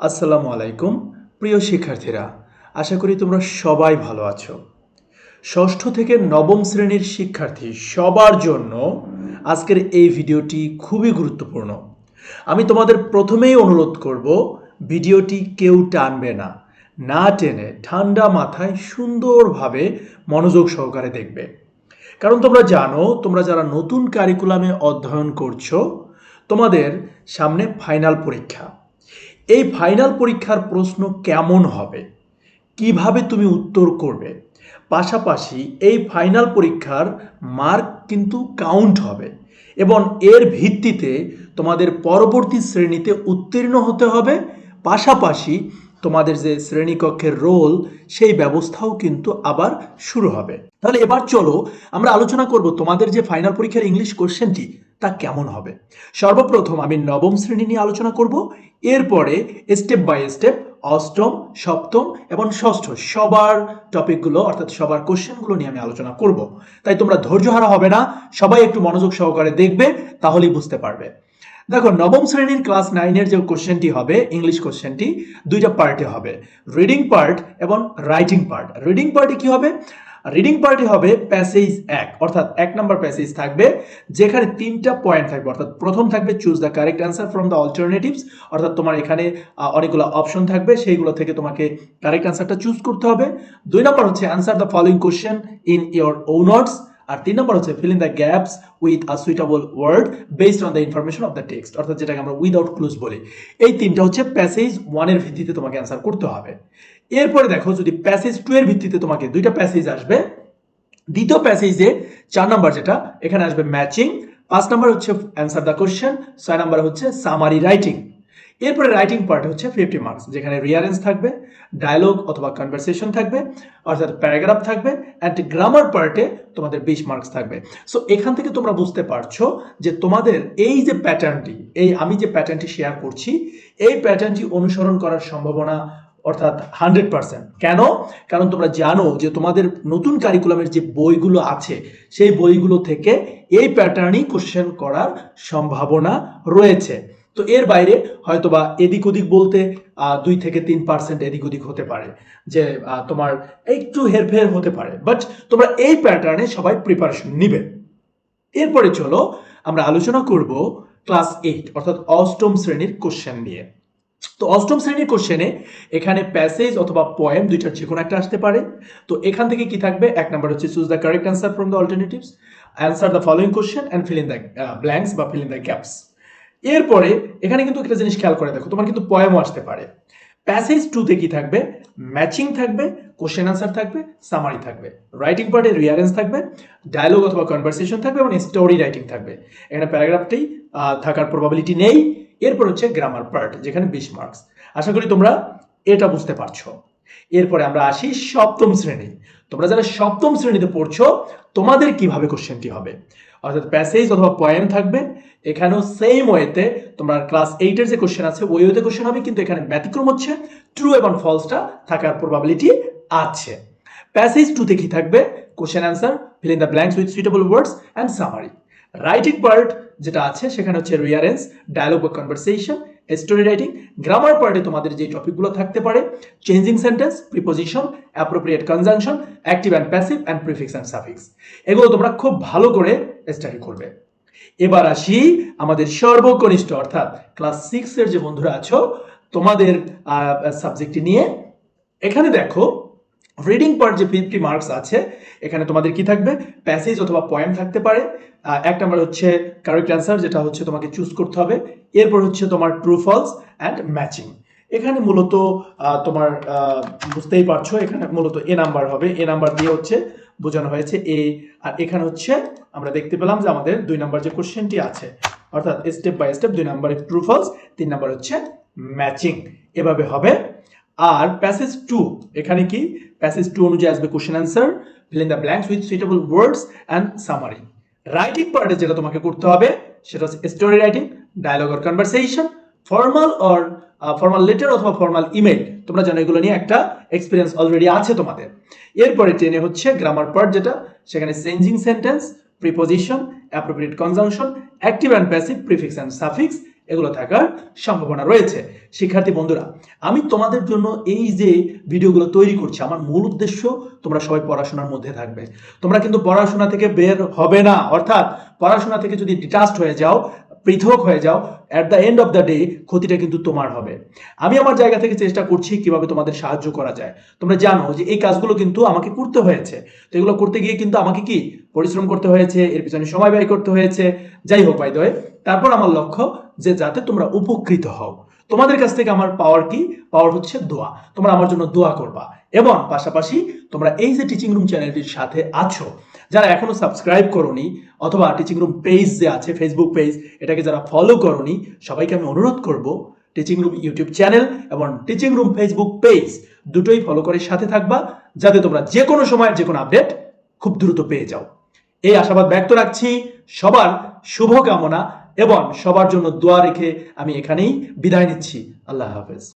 আসসালামু আলাইকুম, প্রিয় শিক্ষার্থীরা। আশা করি তোমরা সবাই ভালো আছো। ষষ্ঠ থেকে নবম শ্রেণির শিক্ষার্থী সবার জন্য আজকের এই ভিডিওটি খুবই গুরুত্বপূর্ণ। আমি তোমাদের প্রথমেই অনুরোধ করব, ভিডিওটি কেউ টানবে না। না টেনে ঠান্ডা মাথায় সুন্দরভাবে মনোযোগ সহকারে দেখবে। কারণ তোমরা জানো, তোমরা যারা নতুন কারিকুলামে অধ্যয়ন করছ, তোমাদের সামনে ফাইনাল পরীক্ষা। এই ফাইনাল পরীক্ষার প্রশ্ন কেমন হবে? কীভাবে তুমি উত্তর করবে? পাশাপাশি এই ফাইনাল পরীক্ষার মার্ক কিন্তু কাউন্ট হবে এবং এর ভিত্তিতে তোমাদের পরবর্তী শ্রেণীতে উত্তীর্ণ হতে হবে। পাশাপাশি তোমাদের যে শ্রেণীকক্ষের রোল সেই ব্যবস্থাও কিন্তু আবার শুরু হবে। তাহলে এবার চলো আমরা আলোচনা করব তোমাদের যে ফাইনাল পরীক্ষার ইংলিশ কোশ্চেনটি তা কেমন হবে? সর্বপ্রথম আমি নবম শ্রেণি নিয়ে আলোচনা করব। এরপরে স্টেপ বাই স্টেপ অষ্টম, সপ্তম এবং ষষ্ঠ সবার টপিকগুলো অর্থাৎ সবার কোশ্চেনগুলো নিয়ে আমি আলোচনা করব। তাই তোমরা ধৈর্য হারা হবে না, সবাই একটু মনোযোগ সহকারে দেখবে, তাহলেই বুঝতে পারবে। দেখো, নবম শ্রেণির ক্লাস নাইনের যে কোশ্চেনটি হবে ইংলিশ কোশ্চেনটি দুইটা পার্টে হবে। রিডিং পার্ট এবং রাইটিং পার্ট রিডিং পার্টে কি হবে? রিডিং পার্টি হবে প্যাসেজ এক, অর্থাৎ এক নম্বর প্যাসেজ থাকবে, যেখানে তিনটা পয়েন্ট থাকবে, অর্থাৎ প্রথম থাকবে choose the correct answer from the alternatives অর্থাৎ তোমার এখানে অনেকগুলো অপশন থাকবে, সেইগুলো থেকে তোমাকে কারেক্ট অ্যান্সারটা চুজ করতে হবে। দুই নম্বর হচ্ছে answer the following question in your owners আর তিন নম্বর হচ্ছে fill in the gaps with a suitable word based on the information of the text অর্থাৎ যেটাকে আমরা উইদাউট ক্লুজ বলি। এই তিনটা হচ্ছে প্যাসেজ ওয়ানের ভিত্তিতে তোমাকে অ্যান্সার করতে হবে। এরপরে দেখো, যদি প্যাসেজ টু এর ভিত্তিতে তোমাকে দুইটা প্যাসেজ আসবে, দ্বিতীয় প্যাসেজে চার নাম্বার যেটা, এখানে আসবে ম্যাচিং পাঁচ নাম্বার হচ্ছে অ্যান্সার দ্য কোশ্চেন ছয় নাম্বার হচ্ছে সামারি রাইটিং এরপরে রাইটিং পার্ট হচ্ছে ফিফটি মার্কস যেখানে রিয়ারেন্স থাকবে ডায়লগ অথবা কনভারসেশন থাকবে, অর্থাৎ প্যারাগ্রাফ থাকবে অ্যান্ড গ্রামার পার্টে তোমাদের বিশ মার্কস থাকবে। সো এখান থেকে তোমরা বুঝতে পারছ যে তোমাদের এই যে প্যাটার্নটি এই আমি যে প্যাটার্নটি শেয়ার করছি, এই প্যাটার্নটি অনুসরণ করার সম্ভাবনা অর্থাৎ হান্ড্রেড পার্সেন্ট কেন? কারণ তোমরা জানো যে তোমাদের নতুন কারিকুলামের যে বইগুলো আছে, সেই বইগুলো থেকে এই প্যাটার্নই কোশ্চেন করার সম্ভাবনা রয়েছে। তো এর বাইরে হয়তোবা এদিক ওদিক বলতে দুই থেকে তিন পার্সেন্ট এদিক ওদিক হতে পারে যে তোমার একটু হেরফের হতে পারে। বাট তোমরা এই প্যাটার্নে সবাই প্রিপারেশন নিবে। এরপরে চলো আমরা আলোচনা করব ক্লাস এইট অর্থাৎ অষ্টম শ্রেণির কোশ্চেন নিয়ে। তো অষ্টম শ্রেণির কোশ্চেনে এখানে প্যাসেজ অথবা পোয়েম দুইটার যে কোনো একটা আসতে পারে। তো এখান থেকে কি থাকবে? এক নাম্বার হচ্ছে choose the correct answer from the alternatives answer the following question and fill in the blanks বা ফিল ইন দ্য গ্যাপস এরপরে এখানে কিন্তু একটা জিনিস খেয়াল করে দেখো, তোমার কিন্তু পোয়েমও আসতে পারে। প্যাসেজ টুতে কি থাকবে? ম্যাচিং থাকবে কোশ্চেন আনসার থাকবে সামারি থাকবে। রাইটিং পার্টে রিয়ারেন্স থাকবে ডায়লগ অথবা কনভারসেশন থাকবে এবং স্টোরি রাইটিং থাকবে। এখানে প্যারাগ্রাফটাই থাকার প্রবাবিলিটি নেই। এরপর হচ্ছে গ্রামার পার্ট যেখানে বিশ মার্কস আশা করি তোমরা এটা বুঝতে পারছ। এরপরে আমরা আসি সপ্তম শ্রেণি। তোমরা যারা সপ্তম শ্রেণীতে পড়ছো, তোমাদের কীভাবে কোশ্চেনটি হবে? অর্থাৎ প্যাসেজ অথবা পয়েম থাকবে। এখানেও সেম ওয়েতে তোমরা ক্লাস এইটের যে কোশ্চেন আছে, ওই ওয়েতে কোশ্চেন হবে, কিন্তু এখানে ব্যতিক্রম হচ্ছে ট্রু এবং ফলসটা থাকার প্রবাবিলিটি আছে। প্যাসেজ টুতে কি থাকবে? Question answer fill in the blanks with suitable words and summary writing part যেটা আছে, সেখানে হচ্ছে রিয়ারেন্স ডায়লগ বা কনভারসেশন স্টোরি রাইটিং গ্রামার পার্টে তোমাদের যে টপিকগুলো থাকতে পারে changing sentence preposition appropriate conjunction active and passive and prefix and suffix এগুলো তোমরা খুব ভালো করে স্টাডি করবে। এবার আসি আমাদের সর্বকনিষ্ঠ, অর্থাৎ ক্লাস সিক্সের যে বন্ধুরা আছো, তোমাদের সাবজেক্টটি নিয়ে। এখানে দেখো রিডিং পার্ট যে ফিফটি মার্কস আছে, এখানে তোমাদের কি থাকবে? প্যাসেজ অথবা পয়েন্ট থাকতে পারে। এক নম্বর হচ্ছে কারেক্ট অ্যান্সার যেটা হচ্ছে তোমাকে চুজ করতে হবে। এরপর হচ্ছে তোমার ট্রু ফলস অ্যান্ড ম্যাচিং এখানে মূলত তোমার বুঝতেই পারছ, এখানে মূলত এ নাম্বার হবে। এ নাম্বার দিয়ে হচ্ছে বোঝানো হয়েছে এ আর এখানে হচ্ছে আমরা দেখতে পেলাম যে আমাদের দুই নাম্বার যে কোশ্চেনটি আছে, অর্থাৎ স্টেপ বাই স্টেপ দুই নাম্বারে ট্রু ফলস তিন নাম্বার হচ্ছে ম্যাচিং এভাবে হবে। আর প্যাসেজ টু এখানে কি? প্যাসেজ টু অনুযায়ী আসবে question answer fill in the blanks with suitable words and summary writing পার্টে যেটা তোমাকে করতে হবে, সেটা হচ্ছে story writing dialogue or conversation formal or formal letter অথবা ফর্মাল ইমেল তোমরা জানো এগুলো নিয়ে একটা এক্সপিরিয়েন্স অলরেডি আছে তোমাদের। এরপরে টেনে হচ্ছে গ্রামার পার্ট যেটা, সেখানে changing sentence preposition appropriate conjunction active and passive prefix and suffix এগুলো থাকার সম্ভাবনা রয়েছে। শিক্ষার্থী বন্ধুরা, আমি তোমাদের জন্য এই যে ভিডিওগুলো তৈরি করছি, আমার মূল উদ্দেশ্য তোমরা সবাই পড়াশোনার মধ্যে থাকবে। তোমরা কিন্তু পড়াশোনা থেকে বের হবে না। অর্থাৎ পড়াশোনা থেকে যদি ডিটাচড হয়ে যাও, পৃথক হয়ে যাও at the end of the day ক্ষতিটা কিন্তু তোমার হবে। আমি আমার জায়গা থেকে চেষ্টা করছি কীভাবে তোমাদের সাহায্য করা যায়। তোমরা জানো যে এই কাজগুলো কিন্তু আমাকে করতে হয়েছে। তো এগুলো করতে গিয়ে কিন্তু আমাকে কি? পরিশ্রম করতে হয়েছে, এর পিছনে সময় ব্যয় করতে হয়েছে। যাই হোক বাই দয় তারপর আমার লক্ষ্য যে যাতে তোমরা উপকৃত হও। তোমাদের কাছ থেকে আমার পাওয়ার কি? পাওয়ার হচ্ছে দোয়া। তোমরা আমার জন্য দোয়া করবা। এবং পাশাপাশি তোমরা এই যে টিচিং রুম চ্যানেলটির সাথে আছো, যারা এখনও সাবস্ক্রাইব করনি অথবা টিচিং রুম পেজ যে আছে ফেসবুক পেজ এটাকে যারা ফলো করনি, সবাইকে আমি অনুরোধ করব টিচিং রুম ইউটিউব চ্যানেল এবং টিচিং রুম ফেসবুক পেজ দুটোই ফলো করে সাথে থাকবা, যাতে তোমরা যে কোনো সময়ের যে কোনো আপডেট খুব দ্রুত পেয়ে যাও। এই আশাবাদ ব্যক্ত রাখছি। সবার শুভ কামনা এবং সবার জন্য দোয়া রেখে আমি এখানেই বিদায় নিচ্ছি। আল্লাহ হাফেজ।